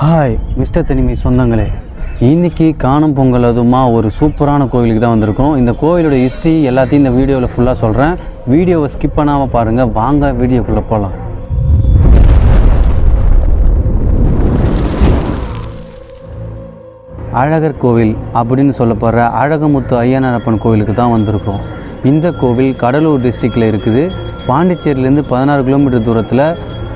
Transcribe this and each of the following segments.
Hi mister தனிமை சொந்தங்களே. இன்னைக்கு காணும் பொங்கல் அதுமா ஒரு சூப்பரான கோவிலுக்கு தான் வந்திருக்கோம் இந்த கோவிலோட ஹிஸ்ட்ரி எல்லாத்தையும் இந்த வீடியோவில் ஃபுல்லாக சொல்கிறேன் வீடியோவை ஸ்கிப் பண்ணாமல் பாருங்கள் வாங்க வீடியோக்குள்ளே போகலாம் அழகர் கோவில் அப்படின்னு சொல்லப்படுற அழகமுத்து ஐயனரப்பன் கோவிலுக்கு தான் வந்திருக்கோம் இந்த கோவில் கடலூர் டிஸ்ட்ரிக்டில் இருக்குது. பாண்டிச்சேரியிலேருந்து பதினாறு கிலோமீட்டர் தூரத்தில்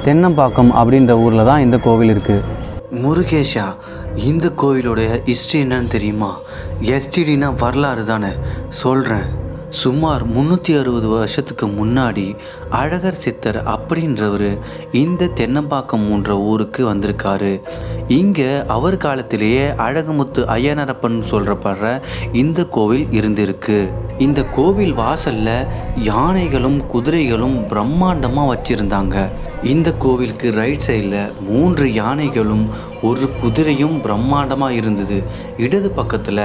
தென்னம்பாக்கம் அப்படின்ற ஊரில் தான் இந்த கோவில் இருக்குது முருகேஷா இந்த கோயிலுடைய ஹிஸ்ட்ரி என்னன்னு தெரியுமா? எஸ்டிடினா வரலாறு தானே. சொல்கிறேன் சுமார் முந்நூற்றி அறுபது வருஷத்துக்கு முன்னாடி அழகர் சித்தர் அப்படின்றவர் இந்த தென்னம்பாக்கம் என்ற ஊருக்கு வந்திருக்காரு. இங்கே அவர் காலத்திலேயே அழகமுத்து ஐயனரப்பன் சொல்கிறப்படுற இந்த கோவில் இருந்திருக்கு. இந்த கோவில் வாசல்ல யானைகளும் குதிரைகளும் பிரம்மாண்டமாக வச்சிருந்தாங்க. இந்த கோவிலுக்கு ரைட் சைடில் மூன்று யானைகளும் ஒரு குதிரையும் பிரம்மாண்டமாக இருந்தது. இடது பக்கத்தில்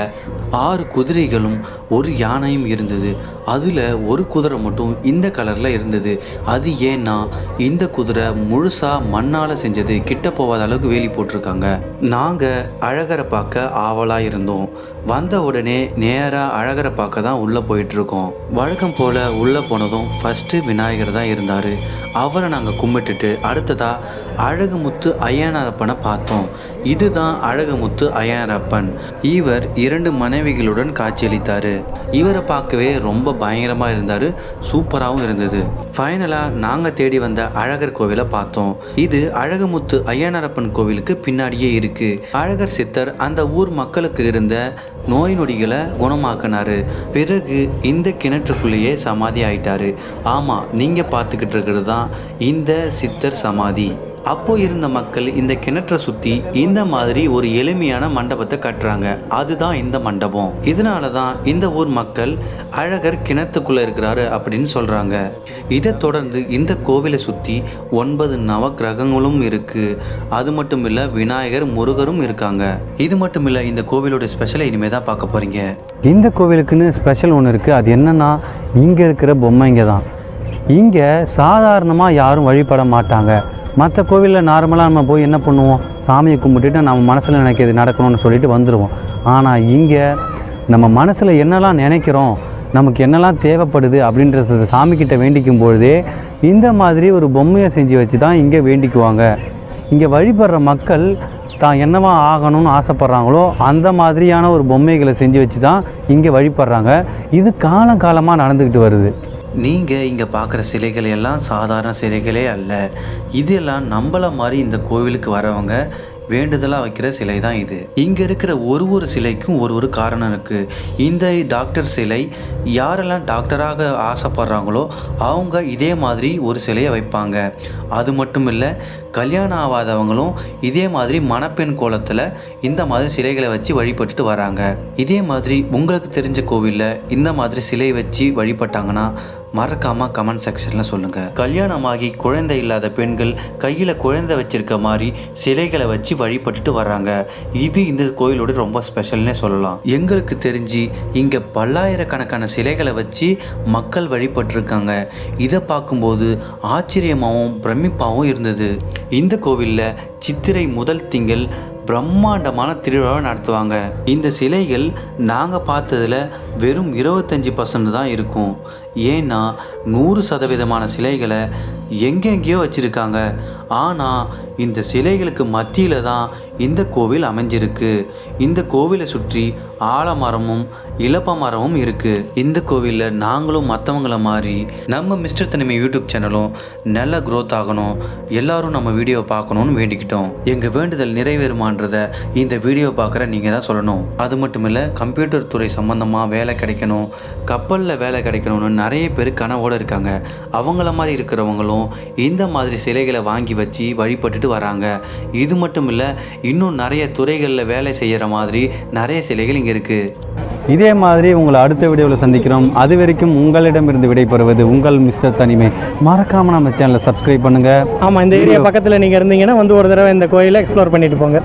ஆறு குதிரைகளும் ஒரு யானையும் இருந்தது. அதில் ஒரு குதிரை மட்டும் இந்த கலரில் இருந்தது. அது ஏன்னா இந்த குதிரை முழுசாக மண்ணால் செஞ்சது கிட்ட போகாத அளவுக்கு வேலி போட்டிருக்காங்க. நாங்கள் அழகரை பார்க்க ஆவலாக இருந்தோம். வந்த உடனே நேராக அழகரை பார்க்க தான் உள்ளே போயிட்டுருக்கோம். வழக்கம் போல் உள்ளே போனதும் ஃபஸ்ட்டு விநாயகர் தான் இருந்தார். அவரை நாங்கள் கும்பிட்டுட்டு அடுத்ததாக அழகுமுத்து ஐயனாரப்பனை பார்த்தோம். இதுதான் அழகுமுத்து ஐயனாரப்பன் இவர் இரண்டு மனைவிகளுடன் காட்சியளித்தார். இவரை பார்க்கவே ரொம்ப பயங்கரமாக இருந்தார். சூப்பராகவும் இருந்தது. ஃபைனலாக நாங்கள் தேடி வந்த அழகர் கோவிலை பார்த்தோம். இது அழகுமுத்து ஐயனாரப்பன் கோவிலுக்கு பின்னாடியே இருக்கு இருக்கு. அழகர் சித்தர் அந்த ஊர் மக்களுக்கு இருந்த நோய் நொடிகளை குணமாக்கினாரு. பிறகு இந்த கிணற்றுக்குள்ளேயே சமாதி ஆயிட்டாரு. ஆமாம் நீங்கள் பார்த்துக்கிட்டு இருக்கிறது தான் இந்த சித்தர் சமாதி. அப்போ இருந்த மக்கள் இந்த கிணற்றை சுற்றி இந்த மாதிரி ஒரு எளிமையான மண்டபத்தை கட்டுறாங்க. அதுதான் இந்த மண்டபம். இதனால தான் இந்த ஊர் மக்கள் அழகர் கிணத்துக்குள்ளே இருக்கிறாரு அப்படின்னு சொல்கிறாங்க இதை தொடர்ந்து இந்த கோவிலை சுற்றி ஒன்பது நவ கிரகங்களும் இருக்குது அது மட்டும் இல்லை விநாயகர் முருகரும் இருக்காங்க. இது மட்டும் இல்லை இந்த கோவிலோட ஸ்பெஷலை இனிமேல் தான் பார்க்க போகிறீங்க இந்த கோவிலுக்குன்னு ஸ்பெஷல் ஒன்று இருக்குது அது என்னன்னா இங்கே இருக்கிற பொம்மைங்க தான் இங்கே சாதாரணமாக யாரும் வழிபட மாட்டாங்க. மற்ற கோவிலில் நார்மலாக நம்ம போய் என்ன பண்ணுவோம்? சாமியை கும்பிட்டுட்டு நம்ம மனசில் நினைக்கிறது நடக்கணும்னு சொல்லிட்டு வந்துடுவோம் ஆனால் இங்கே நம்ம மனசில் என்னெல்லாம் நினைக்கிறோம்? நமக்கு என்னெல்லாம் தேவைப்படுது அப்படின்றத சாமிக்கிட்ட வேண்டிக்கும் பொழுதே இந்த மாதிரி ஒரு பொம்மையை செஞ்சு வச்சு தான் இங்கே வேண்டிக்குவாங்க. இங்கே வழிபடுற மக்கள் தான் என்னவா ஆகணும்னு ஆசைப்பட்றாங்களோ அந்த மாதிரியான ஒரு பொம்மைகளை செஞ்சு வச்சு தான் இங்கே வழிபடுறாங்க. இது காலம் காலமாக நடந்துக்கிட்டு வருது. நீங்கள் இங்கே பார்க்குற சிலைகள் எல்லாம் சாதாரண சிலைகளே அல்ல. இதெல்லாம் நம்மள மாதிரி இந்த கோவிலுக்கு வரவங்க வேண்டுதலாக வைக்கிற சிலை தான் இது. இங்கே இருக்கிற ஒரு ஒரு சிலைக்கும் ஒரு ஒரு காரணம் இருக்குது இந்த டாக்டர் சிலை யாரெல்லாம் டாக்டராக ஆசைப்படுறாங்களோ அவங்க இதே மாதிரி ஒரு சிலையை வைப்பாங்க. அது மட்டும் இல்லை கல்யாணம் ஆகாதவங்களும் இதே மாதிரி மணப்பெண் கோலத்தில் இந்த மாதிரி சிலைகளை வச்சு வழிபட்டுட்டு வராங்க. இதே மாதிரி உங்களுக்கு தெரிஞ்ச கோவிலில் இந்த மாதிரி சிலை வச்சு வழிபட்டாங்கன்னா மறக்காம கமெண்ட் செக்ஷனில் சொல்லுங்கள் கல்யாணமாகி குழந்தை இல்லாத பெண்கள் கையில் குழந்தை வச்சிருக்க மாதிரி சிலைகளை வச்சு வழிபட்டுட்டு வர்றாங்க. இது இந்த கோயிலோட ரொம்ப ஸ்பெஷல்னே சொல்லலாம். எங்களுக்கு தெரிஞ்சு இங்கே பல்லாயிரக்கணக்கான சிலைகளை வச்சு மக்கள் வழிபட்டிருக்காங்க. இதை பார்க்கும்போது ஆச்சரியமாகவும் பிரமிப்பாகவும் இருந்தது. இந்த கோவிலில் சித்திரை முதல் திங்கள் பிரம்மாண்டமான திருவிழாவை நடத்துவாங்க. இந்த சிலைகள் நாங்கள் பார்த்ததில் வெறும் இருபத்தஞ்சி பர்சன்ட் தான் இருக்கும். ஏன்னா நூறு சதவீதமான சிலைகளை எங்கெங்கேயோ வச்சுருக்காங்க. ஆனால் இந்த சிலைகளுக்கு மத்தியில் தான் இந்த கோவில் அமைஞ்சிருக்கு. இந்த கோவிலை சுற்றி ஆலமரமும் இலப்ப மரமும் இருக்குது இந்த கோவிலில் நாங்களும் மற்றவங்கள மாதிரி நம்ம மிஸ்டர் தனிமை யூடியூப் சேனலும் நல்ல க்ரோத் ஆகணும். எல்லாரும் நம்ம வீடியோ பார்க்கணும்னு வேண்டிக்கிட்டோம். எங்கள் வேண்டுதல் நிறைவேறுமான்றதை இந்த வீடியோ பார்க்குற நீங்கள் தான் சொல்லணும். அது மட்டும் இல்லை கம்ப்யூட்டர் துறை சம்மந்தமாக வேலை கிடைக்கணும். கப்பலில் வேலை கிடைக்கணும்னு நிறைய பேர் கனவோடு இருக்காங்க. அவங்கள மாதிரி இருக்கிறவங்களும் இந்த மாதிரி சிலைகளை வாங்கி வச்சு வழிபட்டுட்டு வராங்க. இது மட்டும் இல்லை இன்னும் நிறைய துறைகளில் வேலை செய்கிற மாதிரி நிறைய சிலைகள் இங்கே இருக்குது இதே மாதிரி உங்களை அடுத்த வீடியோவில் சந்திக்கிறோம். அது வரைக்கும் உங்களிடமிருந்து விடைபெறுவது உங்கள் மிஸ்டர் தனிமை. மறக்காமல் நம்ம சேனலை சப்ஸ்கிரைப் பண்ணுங்கள் ஆமாம் இந்த ஏரியா பக்கத்தில் நீங்கள் இருந்தீங்கன்னா வந்து ஒரு தடவை இந்த கோயிலை எக்ஸ்ப்ளோர் பண்ணிட்டு போங்க.